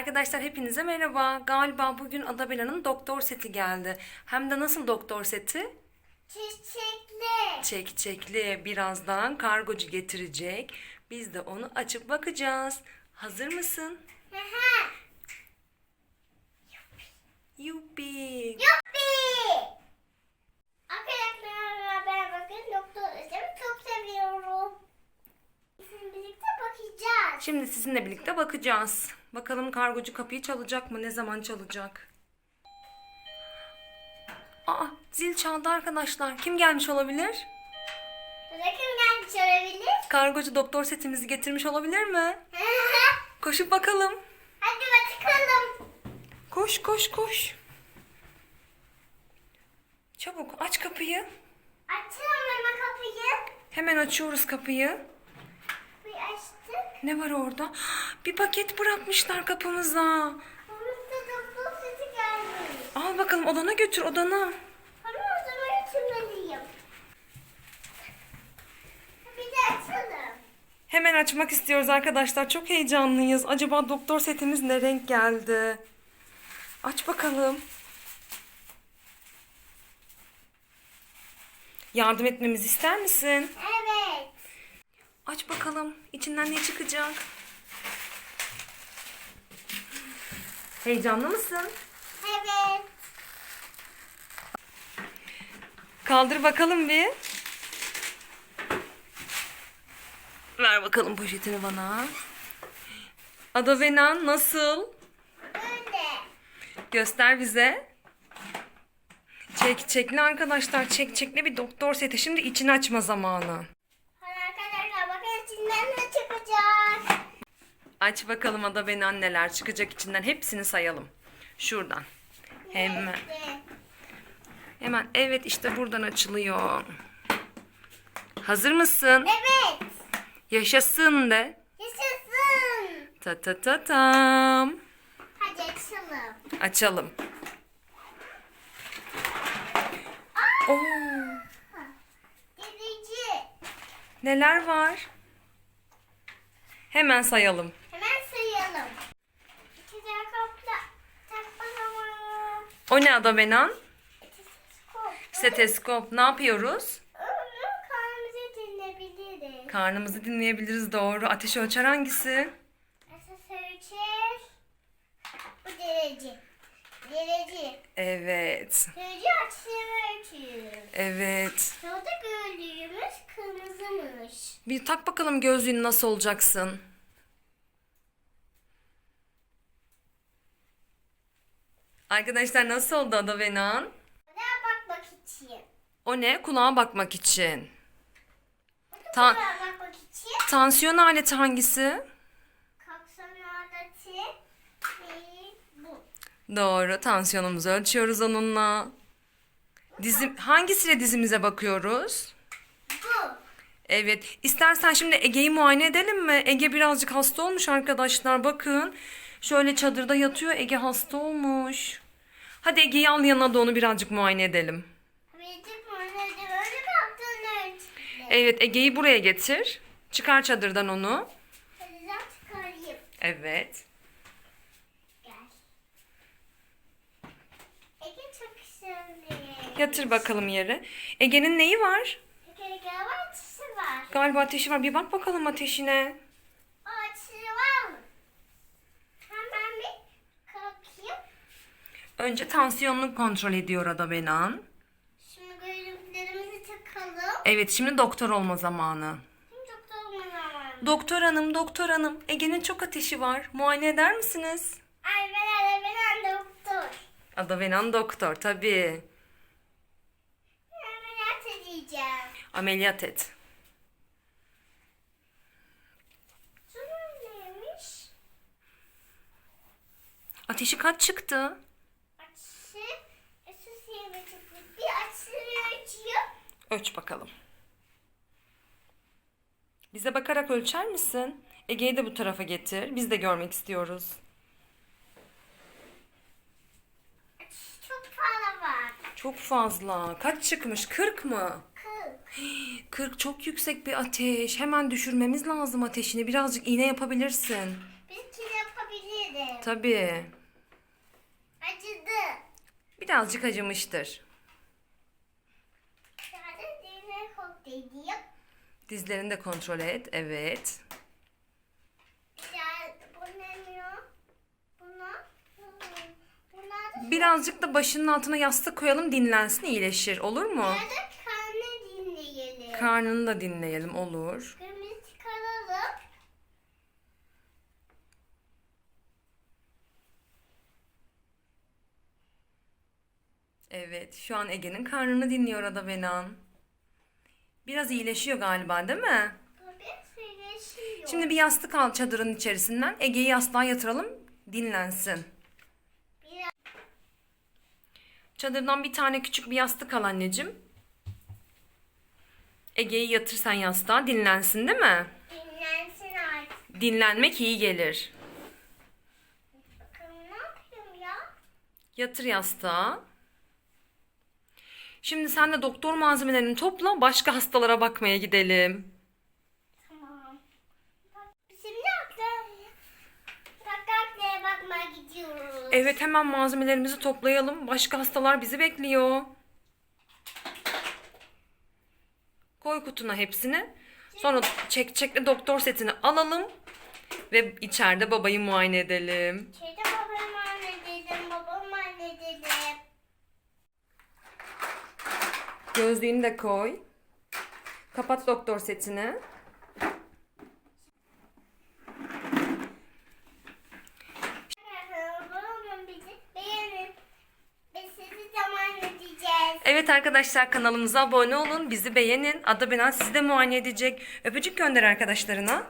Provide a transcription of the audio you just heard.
Arkadaşlar hepinize merhaba. Galiba bugün Adabela'nın doktor seti geldi. Hem de nasıl doktor seti? Çiçekli. Çekçekli. Birazdan kargocu getirecek. Biz de onu açıp bakacağız. Hazır mısın? Aha. Yuppi. Yuppi. Arkadaşlar ben bakın doktor Özlem'i çok seviyorum. Şimdi birlikte bakacağız. Şimdi sizinle birlikte bakacağız. Bakalım kargocu kapıyı çalacak mı? Ne zaman çalacak? Aa, zil çaldı arkadaşlar. Kim gelmiş olabilir? Bakın gelmiş olabilir. Kargocu doktor setimizi getirmiş olabilir mi? Koşup bakalım. Hadi bakalım. Koş koş koş. Çabuk aç kapıyı. Açalım hemen kapıyı. Hemen açıyoruz kapıyı. Ne var orada? Bir paket bırakmışlar kapımıza. Al bakalım odana götür odana. Ama o zaman açmalıyım. Bir de açalım. Hemen açmak istiyoruz arkadaşlar. Çok heyecanlıyız. Acaba doktor setimiz ne renk geldi? Aç bakalım. Yardım etmemizi ister misin? Evet. Aç bakalım. İçinden ne çıkacak? Heyecanlı mısın? Evet. Kaldır bakalım bir. Ver bakalım poşetini bana. Ada Venan nasıl? Öyle. Göster bize. Çek çekli arkadaşlar. Çek çekli bir doktor seti. Şimdi içini açma zamanı. İçinden ne çıkacak. Aç bakalım Ada Venan neler çıkacak içinden. Hepsini sayalım. Şuradan. Hemen. Hemen. Evet işte buradan açılıyor. Hazır mısın? Evet. Yaşasın de. Yaşasın. Ta ta ta tam. Hadi açalım. Açalım. Oo, Delici. neler var? Hemen sayalım. Hemen sayalım. İki dakika takma zamanı. O ne Ada Benan? Stetoskop. Steteskop. Ne yapıyoruz? Onu kanımızı dinleyebiliriz. Karnımızı dinleyebiliriz doğru. Ateş ölçer hangisi? Esas ölçer. Bu derece. Derece. Evet. Derece açısını ölçüyoruz. Evet. Şurada gördüğümüz kırmızımış. Bir tak bakalım gözlüğünü nasıl olacaksın? Arkadaşlar nasıl oldu Ada Benan? Buraya bakmak için. O ne? Kulağa bakmak için. Ta- buraya bakmak için. Tansiyon aleti hangisi? Kapsam adeti. Ve bu. Doğru. Tansiyonumuzu ölçüyoruz onunla. Dizim, hangisiyle dizimize bakıyoruz? Bu. Evet. İstersen şimdi Ege'yi muayene edelim mi? Ege birazcık hasta olmuş arkadaşlar. Bakın. Şöyle çadırda yatıyor. Ege hasta olmuş. Hadi Ege'yi al yanına da onu birazcık muayene edelim. Evet Ege'yi buraya getir. Çıkar çadırdan onu. Evet. Gel. Ege çok sevdi. Yatır bakalım yere. Ege'nin neyi var? Galiba açısı var. Galiba ateşi var. Bir bak bakalım ateşine. O açısı var mı? Hemen bir kalkayım. Önce tansiyonunu kontrol ediyor Ada Benan. Şimdi gözlüklerimizi takalım. Evet şimdi doktor olma zamanı. Doktor olma zamanı. Doktor hanım, doktor hanım. Ege'nin çok ateşi var. Muayene eder misiniz? Ay ben ben ben doktor. Ada Benan doktor tabii. Ameliyat edeceğim. Ameliyat et. Neymiş? Ateşi kaç çıktı? Açısı. Esas yerine çıktı. Bir açısını ölçüyor. Ölç bakalım. Bize bakarak ölçer misin? Ege'yi de bu tarafa getir. Biz de görmek istiyoruz. Açısı çok fazla var. Çok fazla. Kaç çıkmış? 40 mı? Kırk. 40 çok yüksek bir ateş. Hemen düşürmemiz lazım ateşini. Birazcık iğne yapabilirsin. Biz kilo yapabiliriz. dedim. Tabii. Acıdı. Birazcık acımıştır. Dizlerini de kontrol et. Evet. Hmm, Birazcık da başının altına yastık koyalım dinlensin iyileşir. Olur mu? Nerede. Karnını da dinleyelim olur. Kırmızı çıkaralım. Evet şu an Ege'nin karnını dinliyor Ada Benan. Biraz iyileşiyor galiba değil mi? Tabii söyleşiyor. Şimdi bir yastık al çadırın içerisinden. Ege'yi yastığa yatıralım dinlensin. Biraz Çadırdan bir tane küçük bir yastık al anneciğim. Ege'yi yatır sen yastığa dinlensin değil mi? dinlensin artık. Dinlenmek iyi gelir. Bakın ne yapıyorum ya? Yatır yastığa. Şimdi sen de doktor malzemelerini topla başka hastalara bakmaya gidelim. Tamam. Şimdi bakmaya gidiyoruz. Evet hemen malzemelerimizi toplayalım. Başka hastalar bizi bekliyor. Koy kutuna hepsini. Sonra çek çekli doktor setini alalım. Ve içeride babayı muayene edelim. Şeyde babam anne dedim, babam anne dedim. Gözlüğünü de koy. Kapat doktor setini. Babamın bizi beğenin. Biz sizi zaman edeceğiz. Evet arkadaşlar kanalımıza abone olun. Bizi beğenin. Ada Benan sizi de muayene edecek. Öpücük gönder arkadaşlarına.